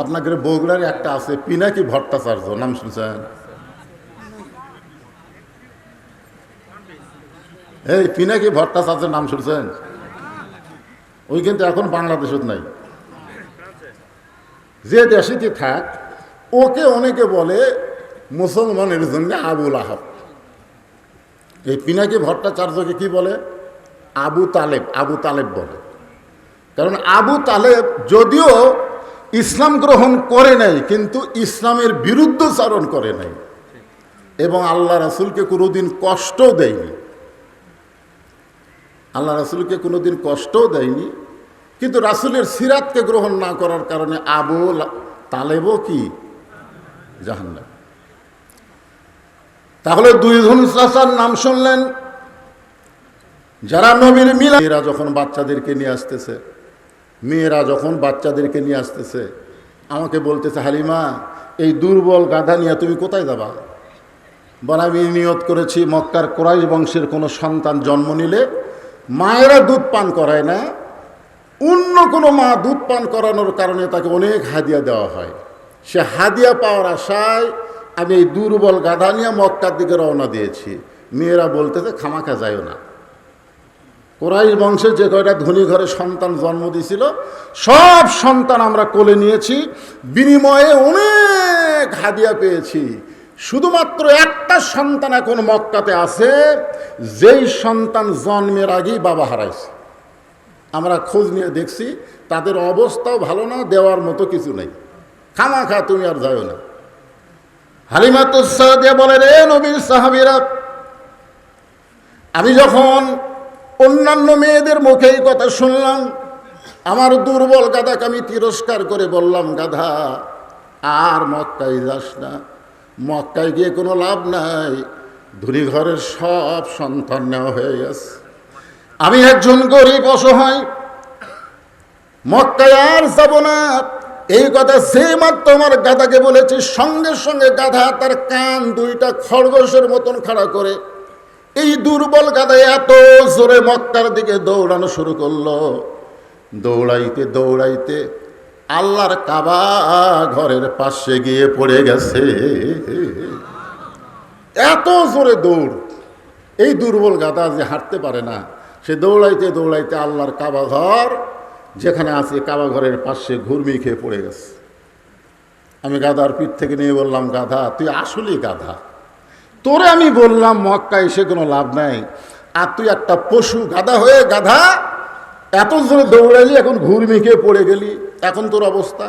আপনাকে বগুড়ার একটা আছে, পিনাকি ভট্টাচার্য, নাম শুনছেন? এই পিনাকি ভট্টাচার্যের নাম শুনছেন? ওই কিন্তু এখন বাংলাদেশত নাই। যে দেশেতে থাক, ওকে অনেকে বলে মুসলমানের জন্য আবুল আহাব। এই পিনাকি ভট্টাচার্যকে কি বলে? আবু তালেব আবু তালেব বলে। কারণ আবু তালেব যদিও ইসলাম গ্রহণ করে নাই, কিন্তু ইসলামের বিরুদ্ধচারণ করে নাই। এবং আল্লাহ রাসুলকে কোনোদিন কষ্টও দেয়নি। আল্লাহ রাসুলকে কোনোদিন কষ্টও দেয়নি। কিন্তু রাসুলের সিরাতকে গ্রহণ না করার কারণে আবু তালেবও কি? জাহান্নাম। তাহলে দুইজন চাচার নাম শুনলেন? যারা নবীর মিলা মেয়েরা যখন বাচ্চাদেরকে নিয়ে আসতেছে মেয়েরা যখন বাচ্চাদেরকে নিয়ে আসতেছে, আমাকে বলতেছে, হালিমা, এই দুর্বল গাধা নিয়ে তুমি কোথায় যাবা? বলে, আমি নিয়ত করেছি মক্কার কোরাইশ বংশের কোনো সন্তান জন্ম নিলে মায়েরা দুধ পান করায় না, অন্য কোনো মা দুধ পান করানোর কারণে তাকে অনেক হাদিয়া দেওয়া হয়। সে হাদিয়া পাওয়ার আশায় আমি এই দুর্বল গাধা নিয়ে মক্কার দিকে রওনা দিয়েছি। মেয়েরা বলতেছে, খামাখা যায়ও না। কোরাইশ বংশের যে কয়টা ধনী ঘরে সন্তান জন্ম দিয়েছিল সব সন্তান আমরা কোলে নিয়েছি, বিনিময়ে অনেক হাদিয়া পেয়েছি। শুধুমাত্র একটা সন্তান এখন মক্কাতে আছে, যেই সন্তান জন্মের আগেই বাবা হারাইছে। আমরা খোঁজ নিয়ে দেখছি, তাদের অবস্থাও ভালো না, দেওয়ার মতো কিছু নেই। খামা খা তুমি আর যাও না। হালিমাতুসাদিয়া বলে, রে নবীর সাহাবিরা, আমি যখন অন্যান্য মেয়েদের মুখে এই কথা শুনলাম। আমার দুর্বল গাধাকে আমি তিরস্কার করে বললাম, গাধা, আর মক্কায় যাস না। মক্কায় গিয়ে কোনো লাভ নাই। ঘরের সব সন্তান নেওয়া হয়ে গেছে। আমি একজন গরিব অসহায়। মক্কায় আর যাব না। এই কথা সে মাত্র আমার গাধাকে বলেছি, সঙ্গে সঙ্গে গাধা তার কান দুইটা খরগোশের মতন খাড়া করে এই দুর্বল গাধা এত জোরে মক্কার দিকে দৌড়ানো শুরু করল। দৌড়াইতে দৌড়াইতে আল্লাহর কাবা ঘরের পাশে গিয়ে পড়ে গেছে। এত জোরে দৌড়। এই দুর্বল গাদা যে হাঁটতে পারে না, সে দৌড়াইতে দৌড়াইতে আল্লাহর কাবা ঘর, যেখানে আছে কাবা ঘরের পাশে ঘুরমি খেয়ে পড়ে গেছে। আমি গাধার পিঠ থেকে নিয়ে বললাম গাধা তুই আসলেই গাধা। তোরে আমি বললাম মক্কা এসে কোনো লাভ নাই। আর তুই একটা পশু গাধা হয়ে গাধা এত জোরে দৌড়াইলি, এখন ঘুরমি খেয়ে পড়ে গেলি। এখন তোর অবস্থা?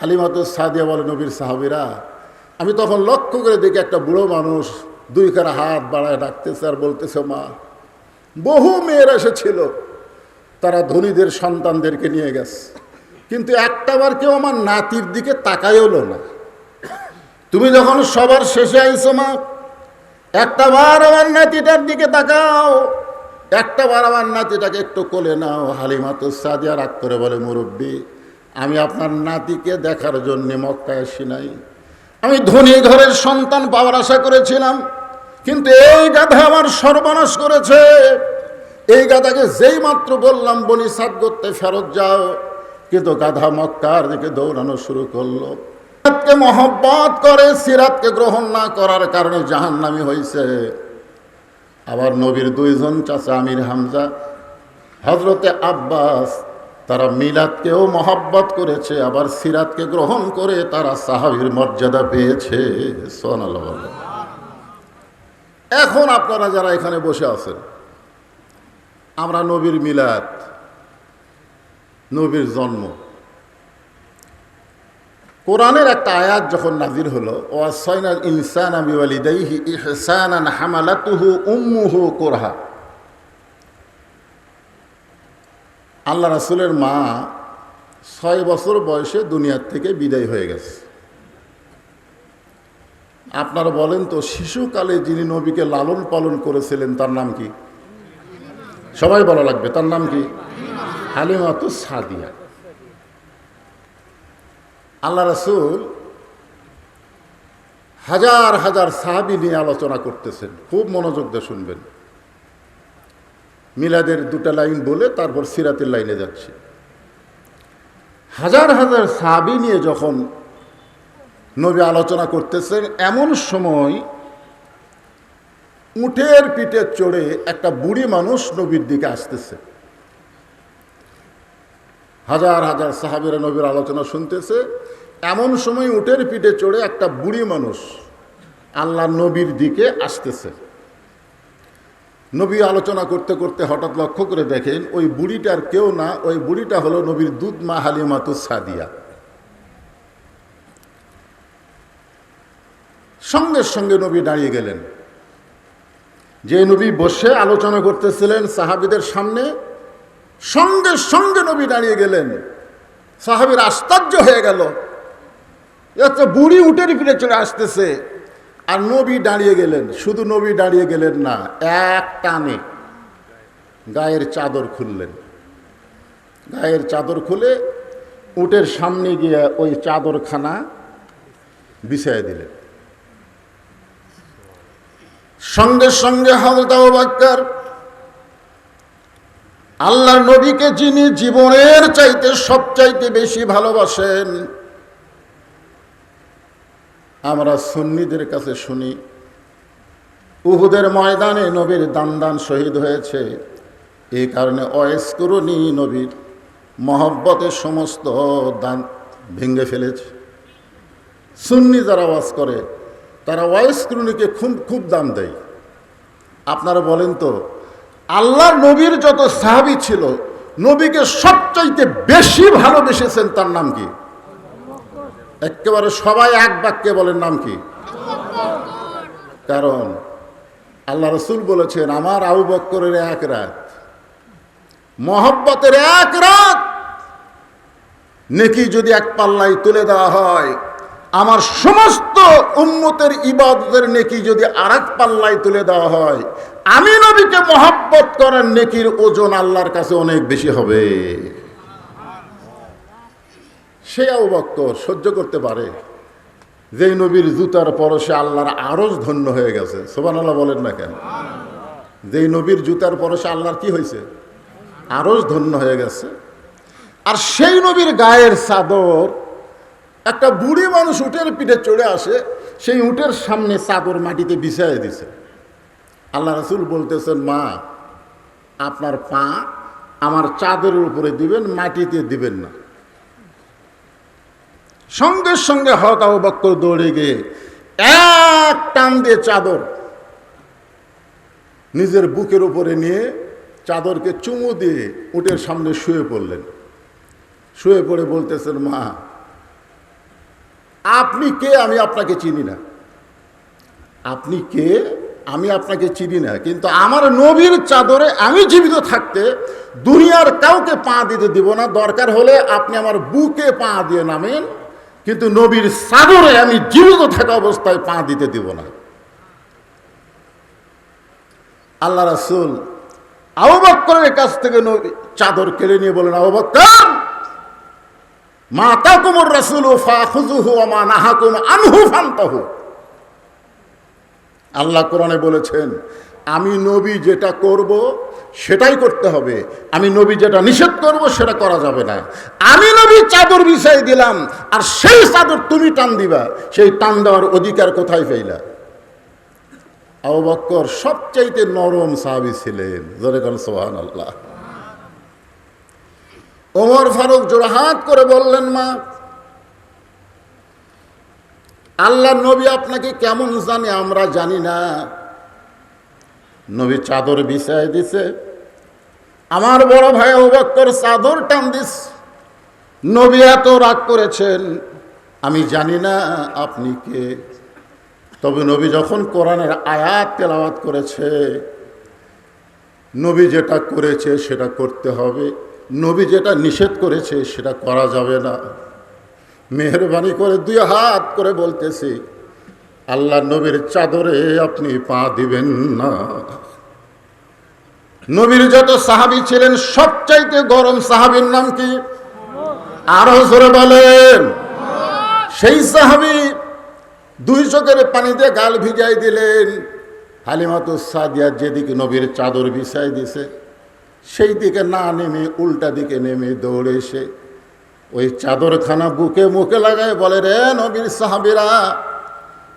হালিমাত সাদিয়া বলে নবীর সাহাবিরা, আমি তখন লক্ষ্য করে দেখি একটা বুড়ো মানুষ দুই কারা হাত বাড়ায় ডাকতেছে আর বলতেছে, মা, বহু মেয়ের এসেছিল। তারা ধনীদের সন্তানদেরকে নিয়ে গেছে। কিন্তু একটাবার কেউ আমার নাতির দিকে তাকাই হলো না। তুমি যখন সবার শেষে আইছো, মা একটা বার আমার নাতিটার দিকে তাকাও। একটা বার আমার নাতিটাকে একটু কোলে নাও। হালিমা তো সাদিয়া রাগ করে বলে, মুরব্বী, আমি আপনার নাতিকে দেখার জন্যে মক্কায় আসি নাই। আমি ধনী ঘরের সন্তান পাওয়ার আশা করেছিলাম, কিন্তু এই গাধা আমার সর্বনাশ করেছে। এই গাধাকে যেই মাত্র বললাম, বনি সাদ করতে ফেরত যাও। কিন্তু গাধা মক্কার দিকে দৌড়ানো শুরু করল। সিরাতকে মহব্বত করে, সিরাতকে গ্রহণ না করার কারণে জাহান্নামি হয়েছে আবার নবীর দুইজন চাচা আমির হামজা হজরতে আব্বাস, তারা মিলাদকেও মহব্বত করেছে, আবার সিরাতকে গ্রহণ করে তারা সাহাবির মর্যাদা পেয়েছে। এখন আপনারা যারা এখানে বসে আছেন, আমরা নবীর মিলাদ, নবীর জন্ম কোরআনের একটা আয়াত যখন নাজির হলো হামালাতুহু উম্মুহু কোরহা। আল্লাহ রাসূলের মা ছয় বছর বয়সে দুনিয়ার থেকে বিদায় হয়ে গেছে। আপনারা বলেন তো, শিশুকালে যিনি নবীকে লালন পালন করেছিলেন, তার নাম কি? সবাই বলা লাগবে, তার নাম কি? হালিমাতু সাদিয়া। আল্লাহ রসুল হাজার হাজার সাহাবি নিয়ে আলোচনা করতেছেন, খুব মনোযোগ দিয়ে শুনবেন। মিলাদের দুটা লাইন বলে তারপর সিরাতের লাইনে যাচ্ছে। হাজার হাজার সাহাবি নিয়ে যখন নবী আলোচনা করতেছেন, এমন সময় উটের পিঠে চড়ে একটা বুড়ি মানুষ নবীর দিকে আসতেছে। হাজার হাজার সাহাবেরা নবীর আলোচনা শুনতেছে, এমন সময় উটের পিঠে চড়ে একটা বুড়ি মানুষ আল্লাহ নবীর দিকে আসতেছে। নবী আলোচনা করতে করতে হঠাৎ লক্ষ্য করে দেখেন ওই বুড়িটার কেউ না, ওই বুড়িটা হলো নবীর দুধ মা হালিমাতু সাদিয়া। সঙ্গে সঙ্গে নবী দাঁড়িয়ে গেলেন। যে নবী বসে আলোচনা করতেছিলেন সাহাবিদের সামনে সঙ্গে সঙ্গে নবী দাঁড়িয়ে গেলেন। সাহাবির আশ্চর্য হয়ে গেল। একটা বুড়ি উটের ফিরে চলে আসতেছে। আর নবী দাঁড়িয়ে গেলেন। শুধু নবী দাঁড়িয়ে গেলেন না, এক টানে গায়ের চাদর খুললেন। গায়ের চাদর খুলে উটের সামনে গিয়ে ওই চাদরখানা বিছাই দিলেন। সঙ্গে সঙ্গে হালদাও বাক্কার আল্লাহর নবীকে যিনি জীবনের চাইতে সবচাইতে বেশি ভালোবাসেন, আমরা সুন্নিদের কাছে শুনি, উহুদের ময়দানে নবীর দান দান শহীদ হয়েছে। এই কারণে অয়েস করুনি নবীর মহব্বতের সমস্ত দান ভেঙে ফেলেছে। সুন্নি যারা ওয়াজ করে, তারা ওয়াইস খুব খুব দাম দেয়। আপনারা বলেন তো আল্লাহর নবীর যত সাহাবি ছিল, নবীকে সবচাইতে বেশি ভালোবেসেছেন তার নাম কি? একেবারে সবাই এক বাক্যে বলেন নাম কি? কারণ আল্লাহ রসুল বলেছেন, আমার আবু বক্করের এক রাত, মহব্বতের এক রাত নেকি যদি এক পাল্লায় তুলে দেওয়া হয়, আমার সমস্ত উন্মতের ইবাদতের নেকি যদি আর এক পাল্লায় তুলে দেওয়া হয় আমি নবীকে মহব্বত করার নেকির ওজন আল্লাহর কাছে অনেক বেশি হবে। সে বক্তর সহ্য করতে পারে। যেই নবীর জুতার পরশে আল্লাহর আরজ ধন্য হয়ে গেছে। সোবান আল্লাহ বলেন না কেন? যেই নবীর জুতার পরশে আল্লাহর কি হয়েছে? আরজ ধন্য হয়ে গেছে। আর সেই নবীর গায়ের চাদর, একটা বুড়ি মানুষ উটের পিঠে চড়ে আসে, সেই উটের সামনে চাদর মাটিতে বিছাই দিছে। আল্লাহ রসুল বলতেছেন, মা, আপনার পা আমার চাদরের উপরে দিবেন, মাটিতে দিবেন না। সঙ্গে সঙ্গে হত বক্কর দৌড়ে গিয়ে এক টান দিয়ে চাদর নিজের বুকের উপরে নিয়ে চাদরকে চুমু দিয়ে উটের সামনে শুয়ে পড়লেন। শুয়ে পড়ে বলতেছেন, মা, আপনি কে? আমি আপনাকে চিনি না। আপনি কে? আমি আপনাকে চিনি না, কিন্তু আমার নবীর চাদরে আমি জীবিত থাকতে দুনিয়ার কাউকে পা দিতে দিব না, দরকার হলে আপনি আমার বুকে পা দিয়ে নামেন, কিন্তু নবীর চাদরে আমি জীবিত থাকা অবস্থায় পা দিতে দিব না। আল্লাহ রাসুল আবুবক্করের কাছ থেকে চাদর কেড়ে নিয়ে বলেন আবুবক্কর মা তাকুমুর রাসুল ফাখুজুহু মা নাহাকুম আনহু ফান্তা ফান্তাহু। আল্লাহ কোরআনে বলেছেন, আমি নবী যেটা করব, সেটাই করতে হবে। আমি নবী যেটা নিষেধ করব, সেটা করা যাবে না। আমি নবী চাদর বিছাই দিলাম, আর সেই চাদর তুমি টান দিবা। সেই টান দেওয়ার অধিকার কোথায় পেইলা? আবু বক্কর সবচাইতে নরম সাহাবি ছিলেন। সোহান আল্লাহ ওমর ফারুক জোড়হাত করে বললেন, মা আল্লাহ নবী আপনাকে কেমন জানে আমরা জানি না। নবী চাদর বিছাই দিছে। আমার বড় ভাই অবাক্কর চাদর টান দিস। নবী এত রাগ করেছেন, আমি জানি না আপনি কে। তবে নবী যখন কোরআনের আয়াত তেলাওয়াত করেছে, নবী যেটা করেছে সেটা করতে হবে। নবী যেটা নিষেধ করেছে সেটা করা যাবে না। মেহরবানি করে দুই হাত করে বলতেছি, আল্লাহ নবীর চাদরে আপনি পা দিবেন না। নবীর যত সাহাবি ছিলেন, সবচাইতে গরম সাহাবির নাম কি? আরও জোরে বলেন। সেই সাহাবি দুই চোখের পানি দিয়ে গাল ভিজাই দিলেন। হালিমাতু যেদিকে নবীর চাদর বিছাই দিছে, সেই দিকে না নেমে উল্টা দিকে নেমে দৌড়ে ওই চাদরখানা বুকে মুখে লাগায় বলে, রে নবীর সাহাবিরা,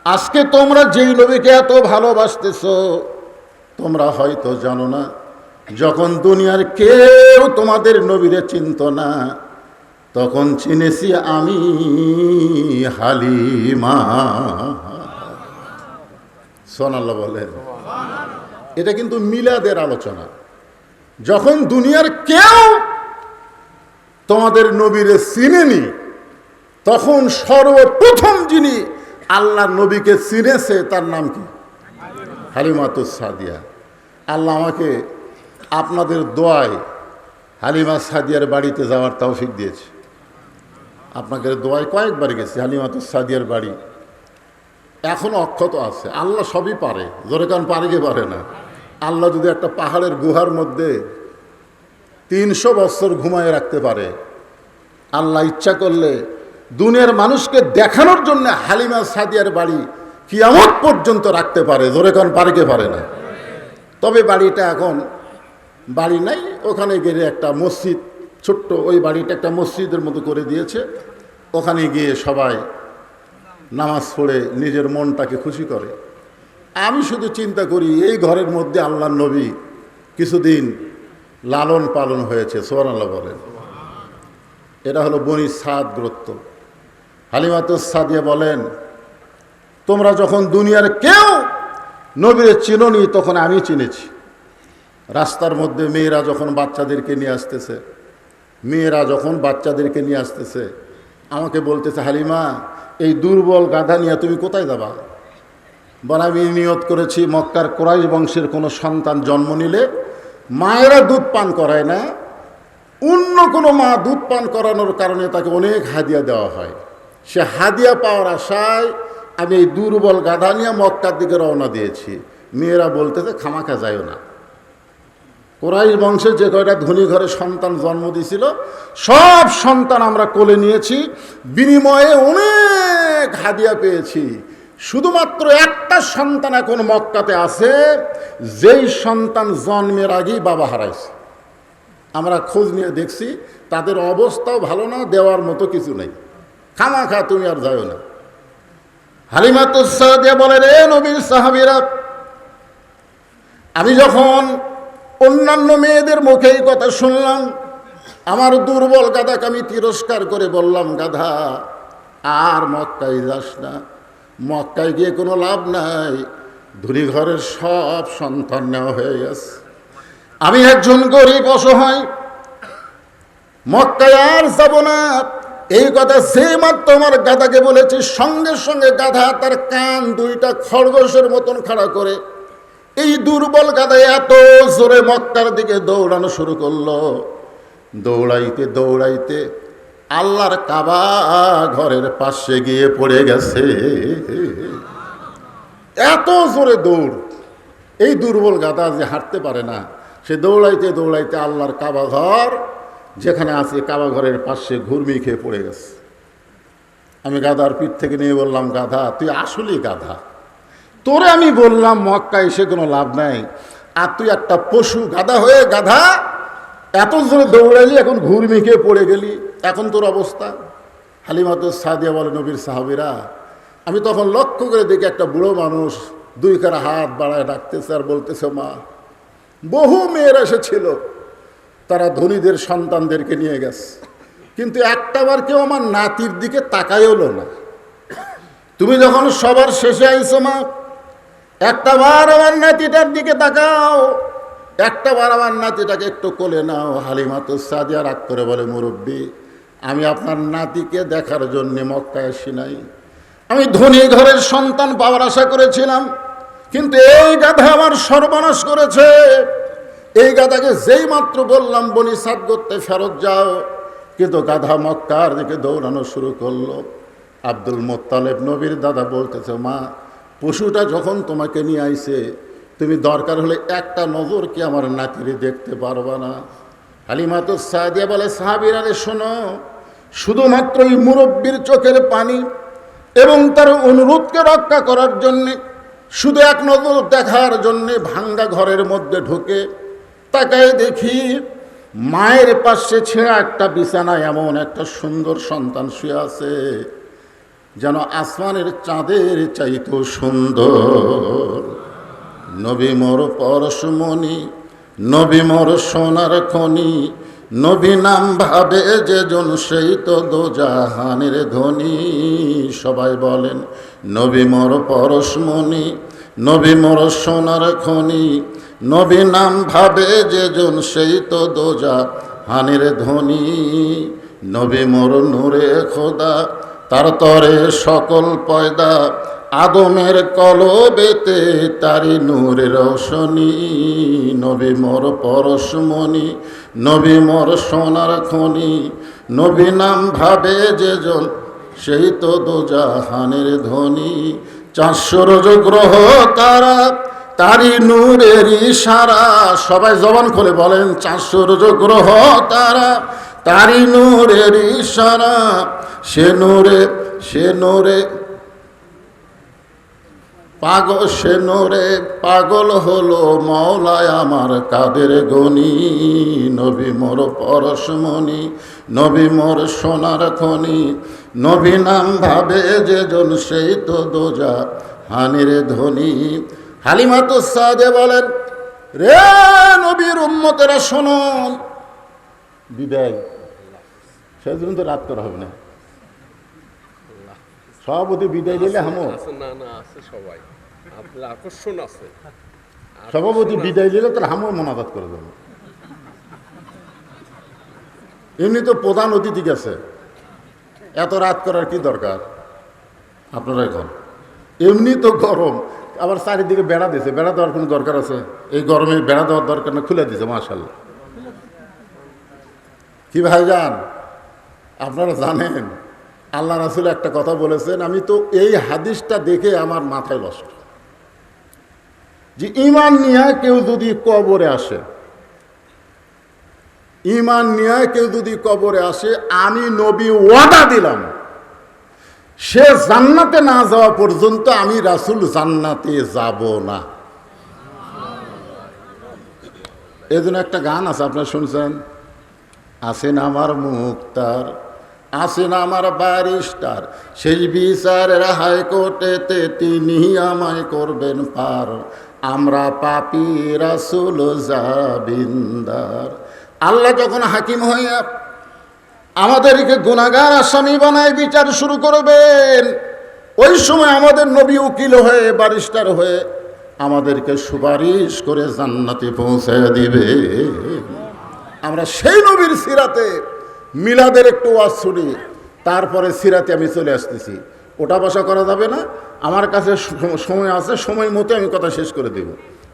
আজকে তোমরা যেই নবীকে এত ভালোবাসতেছ, তোমরা হয়তো জানো না, যখন দুনিয়ার কেউ তোমাদের নবীরে চিনত না, তখন চিনেছি আমি হালিমা। সোনাল্লাহ বলেন। এটা কিন্তু মিলাদের আলোচনা। যখন দুনিয়ার কেউ তোমাদের নবীরে চিনেনি, তখন সর্বপ্রথম যিনি আল্লাহ নবীকে চিনেছে, তার নাম কি? হালিমাতুস সাদিয়া। আল্লাহ আমাকে আপনাদের দোয়ায় হালিমা সাদিয়ার বাড়িতে যাওয়ার তৌফিক দিয়েছে। আপনাকে দোয়ায় কয়েকবার গেছি, হালিমাতুস সাদিয়ার বাড়ি। এখনও অক্ষত আছে। আল্লাহ সবই পারে। জোরে কান পারে কে পারে না। আল্লাহ যদি একটা পাহাড়ের গুহার মধ্যে তিনশো বছর ঘুমায় রাখতে পারে। আল্লাহ ইচ্ছা করলে দুনিয়ার মানুষকে দেখানোর জন্য হালিমা সাদিয়ার বাড়ি কিয়ামত পর্যন্ত রাখতে পারে। জোরে কান, পারে কে পারে না? তবে বাড়িটা এখন বাড়ি নাই, ওখানে গেলে একটা মসজিদ ছোট্ট, ওই বাড়িটা একটা মসজিদের মতো করে দিয়েছে। ওখানে গিয়ে সবাই নামাজ পড়ে নিজের মনটাকে খুশি করে। আমি শুধু চিন্তা করি, এই ঘরের মধ্যে আল্লাহ নবী কিছুদিন লালন পালন হয়েছে সোহান আল্লাহ বলেন। এটা হলো বনি সাদ গুরুত্ব হালিমাতুস সাদিয়া বলেন, তোমরা যখন দুনিয়ার কেউ নবীরে চিননি, তখন আমি চিনেছি। রাস্তার মধ্যে মেয়েরা যখন বাচ্চাদেরকে নিয়ে আসতেছে, মেয়েরা যখন বাচ্চাদেরকে নিয়ে আসতেছে, আমাকে বলতেছে, হালিমা, এই দুর্বল গাধা নিয়ে তুমি কোথায় যাবা? বলে, আমি নিয়ত করেছি মক্কার কোরাইশ বংশের কোনো সন্তান জন্ম নিলে মায়েরা দুধ পান করায় না, অন্য কোনো মা দুধ পান করানোর কারণে তাকে অনেক হাদিয়া দেওয়া হয়। সে হাদিয়া পাওয়ার আশায় আমি এই দুর্বল গাধা নিয়ে মক্কার দিকে রওনা দিয়েছি। মেয়েরা বলতে বলতেছে, খামাখা যায়ও না। কোরাইশ বংশের যে কয়টা ধনী ঘরে সন্তান জন্ম দিয়েছিল, সব সন্তান আমরা কোলে নিয়েছি। বিনিময়ে অনেক হাদিয়া পেয়েছি। শুধুমাত্র একটা সন্তান এখন মক্কাতে আছে, যেই সন্তান জন্মের আগেই বাবা হারাইছে। আমরা খোঁজ নিয়ে দেখছি, তাদের অবস্থাও ভালো না, দেওয়ার মতো কিছু নেই। খামা খা তুমি আর যাও না। হালিমাতুসাদিয়া বলে, রে নবীর সাহাবিরা, আমি যখন অন্যান্য মেয়েদের মুখে এই কথা শুনলাম, আমার দুর্বল গাধাকে আমি তিরস্কার করে বললাম, গাধা, আর মক্কায় যাস না। মক্কায় গিয়ে কোনো লাভ নাই। ধনী ঘরের সব সন্তান নেওয়া হয়ে গেছে। আমি একজন গরিব অসহায়। মক্কায় আর যাব না। এই কথা সে মাত্র আমার গাধাকে বলেছি, সঙ্গে সঙ্গে গাধা তার কান দুইটা খরগোশের মতন খাড়া করে এই দুর্বল গাধা এত জোরে মক্কার দিকে দৌড়ানো শুরু করল। দৌড়াইতে দৌড়াইতে আল্লাহর কাবা ঘরের পাশে গিয়ে পড়ে গেছে। এত জোরে দৌড়। এই দুর্বল গাদা যে হাঁটতে পারে না, সে দৌড়াইতে দৌড়াইতে আল্লাহর কাবা ঘর, যেখানে আছে কাবা ঘরের পাশে ঘুরমি খেয়ে পড়ে গেছে। আমি গাধার পিঠ থেকে নিয়ে বললাম, গাধা, তুই আসলেই গাধা। তোরে আমি বললাম মক্কা এসে কোনো লাভ নাই। আর তুই একটা পশু গাধা হয়ে গাধা, এত জোরে দৌড়াইলি, এখন ঘুরমি খেয়ে পড়ে গেলি। এখন তোর অবস্থা? হালিমাত সাদিয়া বলে নবীর সাহাবিরা, আমি তখন লক্ষ্য করে দেখি একটা বুড়ো মানুষ দুই কারা হাত বাড়ায় ডাকতেছে আর বলতেছে, মা, বহু মেয়ের এসেছিল, তারা ধনীদের সন্তানদেরকে নিয়ে গেছে। কিন্তু একটাবার কেউ আমার নাতির দিকে তাকাইলো না। তুমি যখন সবার শেষে আইছো, মা, একটা বার আমার নাতিটার দিকে তাকাও। একটা বার আমার নাতিটাকে একটু কোলে নাও। হালিমা তো সাদিয়া রাগ করে বলে, মুরব্বী আমি আপনার নাতিকে দেখার জন্য মক্কায় আসি নাই। আমি ধনী ঘরের সন্তান পাওয়ার আশা করেছিলাম, কিন্তু এই গাধা আমার সর্বনাশ করেছে। এই গাধাকে যেই মাত্র বললাম, বনি সাদ করতে ফেরত যাও। কিন্তু গাধা মক্কার দিকে দৌড়ানো শুরু করল। আব্দুল মোত্তালেব নবীর দাদা বলতেছে, মা, পশুটা যখন তোমাকে নিয়ে আইছে, তুমি দরকার হলে একটা নজর কি আমার নাতিরে দেখতে পারবা না? হালিমা তো সাদিয়া বলে, সাহাবিরারে শোনো শুধুমাত্র এই মুরব্বীর চোখের পানি এবং তার অনুরোধকে রক্ষা করার জন্যে, শুধু এক নজর দেখার জন্যে ভাঙ্গা ঘরের মধ্যে ঢুকে তাকায় দেখি মায়ের পাশে ছেঁড়া একটা বিছানা এমন একটা সুন্দর সন্তান শুয়ে আছে, যেন আসমানের চাঁদের চাইতো সুন্দর। নবী মোর পরশমণি, নবী মোর সোনার খনি নবী নাম ভাবে যে জন সেই তো দোজাহানের ধনী। সবাই বলেন, নবী মোর পরশমণি নবী মোর সোনার খনি। নবী নাম ভাবে যে জন সেই তো দোজা হানের ধনী। নবী মোর নূরে খোদা, তার তরে সকল পয়দা। আদমের কলবেতে তারি নূরে রোশনী। নবী মোর পরশমণি, নবী মোর সোনার খনি। নবী নাম ভাবে যে জন, সেই তো দোজাহানের ধ্বনি রোজ গ্রহ তারা, তারি নূরের ইশারা। সবাই জবান খুলে বলেন রোজ গ্রহ তারা, তারি নূরের ইশারা। সে নূরে সে নূরে পাগল সে নূরে, পাগল হলো মৌলায় আমার কাদের গনি। নবী মোর পরশমণি, নবী মোর সোনার খনি। নবী নাম ভাবে যে জন সেই তো দোজা হানিরে ধনী। হালিমা তো সাদে বলেন, রে নবীর উম্মতেরা শোনুন বিদায়। সেদিন তো রাত করা হবে না। সভাপতি বিদায় দিলে হামো। না না, আছে সবাই। আকর্ষণ আছে। সভাপতি বিদায় দিলে তার হামো মনাজাত করে দেবো। এমনি তো প্রধান অতিথি গেছে। এত রাত করার কি দরকার? আপনারা এখন। এমনি তো গরম। আবার চারিদিকে বেড়া দিয়েছে বেড়া দেওয়ার কোনো দরকার আছে? এই গরমে বেড়া দেওয়ার দরকার না, খুলে দিয়েছে মাশাল্লাহ কি ভাই যান আপনারা জানেন, আল্লাহ রাসুল একটা কথা বলেছেন, আমি তো এই হাদিসটা দেখে আমার মাথায় নষ্ট যে ইমান নিয়ে কেউ যদি কবরে আসে ইমান নিয়ে কেউ যদি কবরে আসে, আমি নবী ওয়াদা দিলাম, সে জান্নাতে না যাওয়া পর্যন্ত আমি রাসুল জান্নাতে যাব না। এই জন্য একটা গান আছে, আপনার শুনছেন? আসেন আমার মুক্তার আসেন আমার ব্যারিস্টার, সেই বিচারের হাইকোর্টেতে তিনি আমায় করবেন পার। আমরা পাপি রাসুল জাবিন্দার। আল্লাহ যখন হাকিম হইয়া আমাদেরকে গুণাগার আসামি বানায়, বিচার শুরু করবেন, ওই সময় আমাদের নবী উকিল হয়ে, ব্যারিস্টার হয়ে আমাদেরকে সুপারিশ করে জান্নাতে পৌঁছে দিবে। আমরা সেই নবীর সিরাতে মিলাদের একটু ওয়াজ শুনি, তারপরে সিরাতে আমি চলে আসতেছি। ওটা বসা করা যাবে না। আমার কাছে সময় আছে, সময় মতো আমি কথা শেষ করে দেব।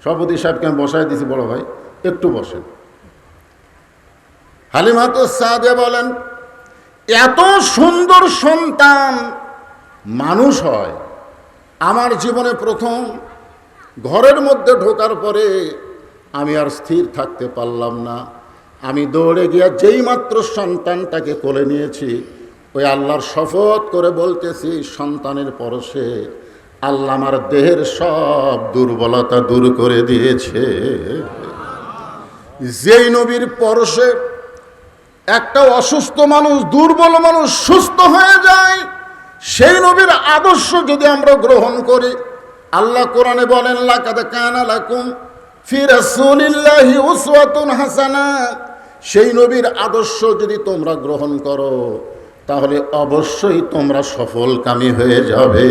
সভাপতি সাহেবকে আমি বসাই দিছি, বড় ভাই, একটু বসেন। হালিমাতো বলেন, এত সুন্দর সন্তান মানুষ হয়। আমার জীবনে প্রথম ঘরের মধ্যে ঢোকার পরে আমি আর স্থির থাকতে পারলাম না। আমি দৌড়ে গিয়ে যেই মাত্র সন্তানটাকে কোলে নিয়েছি ওই আল্লাহর শপথ করে বলতেছি, সন্তানের পরশে আল্লাহ আমার দেহের সব দুর্বলতা দূর করে দিয়েছে। যেই নবীর পরশে একটা অসুস্থ মানুষ, দুর্বল মানুষ সুস্থ হয়ে যায়, সেই নবীর আদর্শ যদি আমরা গ্রহণ করি, আল্লাহ কোরআনে বলেন কানা হাসানা সেই নবীর আদর্শ যদি তোমরা গ্রহণ করো তাহলে অবশ্যই তোমরা সফলকামী হয়ে যাবে।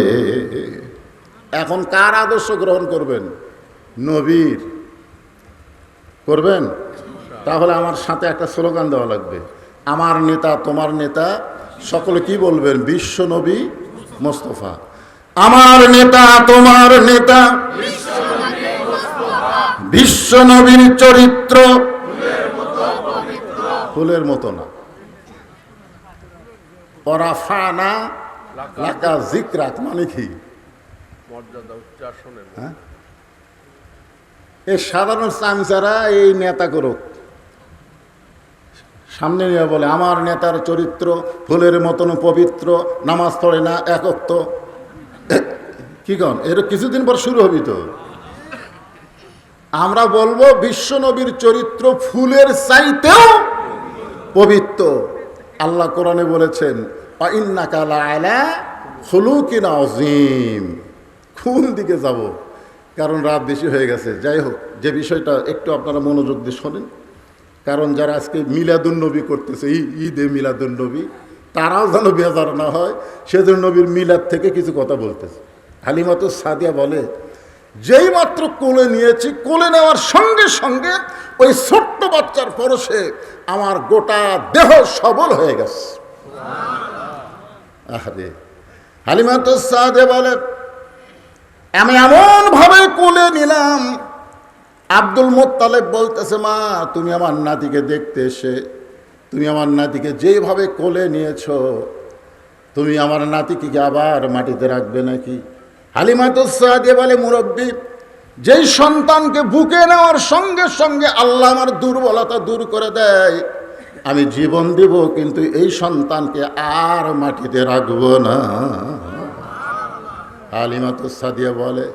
এখন কার আদর্শ গ্রহণ করবেন? নবীর। করবেন? তাহলে আমার সাথে একটা স্লোগান দেওয়া লাগবে। আমার নেতা, তোমার নেতা, সকলে কি বলবেন? বিশ্ব নবী মোস্তফা। আমার নেতা, তোমার নেতা, বিশ্ব নবীর চরিত্র ফুলের মতো না। পরাফানা লাকা জিকরাত মানে কি? হ্যাঁ? এই সাধারণ চামচারা এই নেতা করুক। সামনে নিয়ে বলে আমার নেতার চরিত্র ফুলের মতন পবিত্র নামাজ পড়ে না একত্ব। কি কন? এর কিছুদিন পর শুরু হবি তো। আমরা বলব বিশ্ব নবীর চরিত্র ফুলের চাইতেও পবিত্র। আল্লাহ কোরআনে বলেছেন হলুকিন আজিম কোন দিকে যাব? কারণ রাত বেশি হয়ে গেছে। যাই হোক, যে বিষয়টা একটু আপনারা মনোযোগ দিয়ে শোনেন। কারণ যারা আজকে মিলাদুন নবী করতেছে ঈদে মিলাদুন নবী, তারাও যেন বেজার না হয়, সেজন্য নবীর মিলাদ থেকে কিছু কথা বলতেছে। হালিমাতো সাদিয়া বলে যেই মাত্র কোলে নিয়েছি, কোলে নেওয়ার সঙ্গে সঙ্গে ওই ছোট্ট বাচ্চার পরশে আমার গোটা দেহ সবল হয়ে গেছে। আরে হালিমাতো সাদিয়া বলে, আমি এমন ভাবে কোলে নিলাম। আব্দুল মোত্তালেব বলতেছে, মা, তুমি আমার নাতিকে দেখতে এসে, তুমি আমার নাতিকে যেভাবে কোলে নিয়েছো, তুমি আমার নাতিকে আবার মাটিতে রাখবে নাকি? হালিমাত সাহাদে বলে মুরব্বী, যেই সন্তানকে বুকে নেওয়ার সঙ্গে সঙ্গে আল্লাহ আমার দুর্বলতা দূর করে দেয়, আমি জীবন দিব, কিন্তু এই সন্তানকে আর মাটিতে রাখব না। আলিমাত সাদিয়া বলে,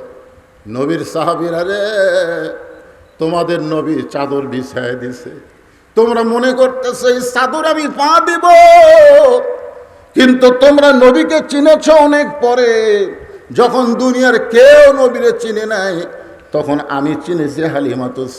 নবীর সাহাবিরা রে, তোমাদের নবী চাদর বিছায় দিছে। তোমরা মনে করতেছো, এই চাদর আমি পা দিব। কিন্তু তোমরা নবীকে চিনেছ অনেক পরে। যখন দুনিয়ার কেউ নবীরে চিনে নাই তখন আমি চিনেছি হালিমাতুস